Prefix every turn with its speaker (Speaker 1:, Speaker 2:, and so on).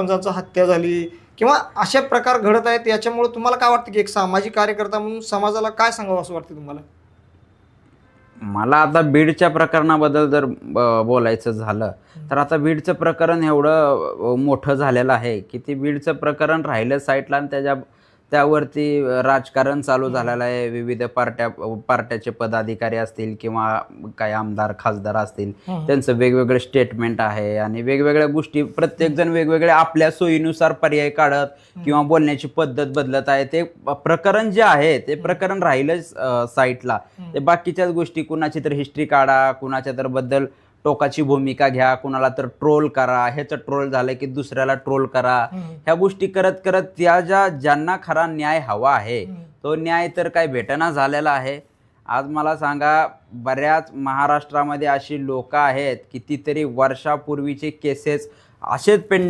Speaker 1: सरपंचाचं हत्या झाली किंवा अशा प्रकार घडत आहेत याच्यामुळे तुम्हाला काय वाटतं की एक सामाजिक कार्यकर्ता म्हणून समाजाला काय सांगावं असं वाटतं तुम्हाला?
Speaker 2: मला आता बीडच्या प्रकरणाबद्दल जर ब- बोलायचं झालं तर आता बीडचं प्रकरण एवढं मोठं झालेलं आहे की ते बीडचं प्रकरण राहिलं साईडला आणि त्याच्या त्यावरती राजकारण चालू झालेलं आहे. विविध पार्ट्या पार्ट्याचे पदाधिकारी असतील किंवा काही आमदार खासदार असतील त्यांचं वेगवेगळे स्टेटमेंट आहे आणि वेगवेगळ्या गोष्टी प्रत्येकजण वेगवेगळे आपल्या सोयीनुसार पर्याय काढत किंवा बोलण्याची पद्धत बदलत आहे. ते प्रकरण जे आहे ते प्रकरण राहिलंच साईटला ते बाकीच्याच गोष्टी कुणाची तर हिस्ट्री काढा कुणाच्या तर बद्दल टोकाची भूमिका घ्या कुणाला तर ट्रोल करा ह्याचं ट्रोल झालं की दुसऱ्याला ट्रोल करा. ह्या गोष्टी करत करत त्या ज्या ज्यांना खरा न्याय हवा आहे तो न्याय तर काय भेटना झालेला आहे. आज मला सांगा बऱ्याच महाराष्ट्रामध्ये अशी लोक आहेत कितीतरी वर्षापूर्वीचे केसेस असेच पेंडिंग